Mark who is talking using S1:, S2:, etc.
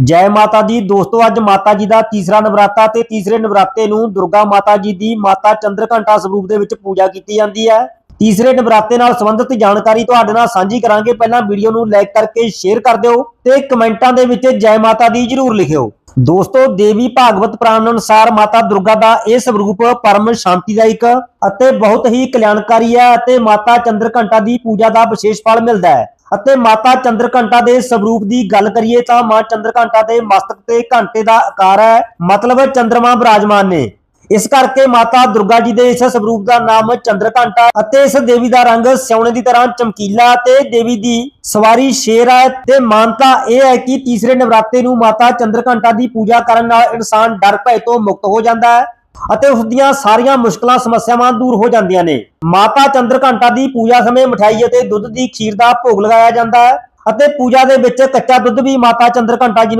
S1: ਜੈ ਮਾਤਾ ਦੀ। ਦੋਸਤੋ, ਅੱਜ ਮਾਤਾ ਜੀ ਦਾ ਤੀਸਰਾ ਨਵਰਾਤਾ ਤੇ ਤੀਸਰੇ ਨਵਰਾਤੇ ਨੂੰ ਦੁਰਗਾ ਮਾਤਾ ਜੀ ਦੀ ਮਾਤਾ ਚੰਦਰ ਘੰਟਾ ਸਰੂਪ ਦੇ ਵਿੱਚ ਪੂਜਾ ਕੀਤੀ ਜਾਂਦੀ ਹੈ। ਤੀਸਰੇ ਨਵਰਾਤੇ ਨਾਲ ਸੰਬੰਧਿਤ ਜਾਣਕਾਰੀ ਤੁਹਾਡੇ ਨਾਲ ਸਾਂਝੀ ਕਰਾਂਗੇ। ਪਹਿਲਾਂ ਵੀਡੀਓ ਨੂੰ ਲਾਈਕ ਕਰਕੇ ਸ਼ੇਅਰ ਕਰ ਦਿਓ ਤੇ ਕਮੈਂਟਾਂ ਦੇ ਵਿੱਚ ਜੈ ਮਾਤਾ ਦੀ ਜਰੂਰ ਲਿਖਿਓ। ਦੋਸਤੋ, ਦੇਵੀ ਭਾਗਵਤ ਪੁਰਾਣ ਅਨੁਸਾਰ ਮਾਤਾ ਦੁਰਗਾ ਦਾ ਇਹ ਸਰੂਪ ਪਰਮ ਸ਼ਾਂਤੀਦਾਇਕ ਅਤੇ ਬਹੁਤ ਹੀ ਕਲਿਆਣਕਾਰੀ ਹੈ ਅਤੇ ਮਾਤਾ ਚੰਦਰਘੰਟਾ ਦੀ ਪੂਜਾ ਦਾ ਵਿਸ਼ੇਸ਼ ਫਲ ਮਿਲਦਾ ਹੈ। ਅਤੇ ਮਾਤਾ ਚੰਦਰਘੰਟਾ ਦੇ ਸਰੂਪ ਦੀ ਗੱਲ ਕਰੀਏ ਤਾਂ ਮਾਂ ਚੰਦਰਘੰਟਾ ਦੇ ਮਸਤਕ ਤੇ ਘੰਟੇ ਦਾ ਆਕਾਰ ਹੈ। ਮਤਲਬ ਚੰਦਰਮਾ ਬਿਰਾਜਮਾਨ ਨੇ। ਇਸ ਕਰਕੇ ਮਾਤਾ ਦੁਰਗਾ ਜੀ ਦੇ ਇਸ ਸਰੂਪ ਦਾ ਨਾਮ ਚੰਦਰਘੰਟਾ ਅਤੇ ਇਸ ਦੇਵੀ ਦਾ ਰੰਗ ਸਿਉਣੇ ਦੀ ਤਰ੍ਹਾਂ ਚਮਕੀਲਾ ਤੇ ਦੇਵੀ ਦੀ ਸਵਾਰੀ ਸ਼ੇਰ ਹੈ ਤੇ ਮਾਨਤਾ ਇਹ ਹੈ ਕਿ ਤੀਸਰੇ ਨਵਰਾਤੇ ਨੂੰ ਮਾਤਾ ਚੰਦਰਘੰਟਾ ਦੀ ਪੂਜਾ ਕਰਨ ਨਾਲ ਇਨਸਾਨ ਡਰ, ਭੈ ਤੋਂ ਮੁਕਤ ਹੋ ਜਾਂਦਾ ਹੈ ਅਤੇ ਉਸ ਦੀਆਂ ਸਾਰੀਆਂ ਮੁਸ਼ਕਲਾਂ, ਸਮੱਸਿਆਵਾਂ ਦੂਰ ਹੋ ਜਾਂਦੀਆਂ ਨੇ। ਮਾਤਾ ਚੰਦਰਘੰਟਾ ਦੀ ਪੂਜਾ ਸਮੇਂ ਮਠਾਈ ਅਤੇ ਦੁੱਧ ਦੀ ਖੀਰ ਦਾ ਭੋਗ ਲਗਾਇਆ ਜਾਂਦਾ ਹੈ ਅਤੇ ਪੂਜਾ ਦੇ ਵਿੱਚ ਕੱਚਾ ਦੁੱਧ ਵੀ ਮਾਤਾ ਚੰਦਰਘੰਟਾ ਜੀ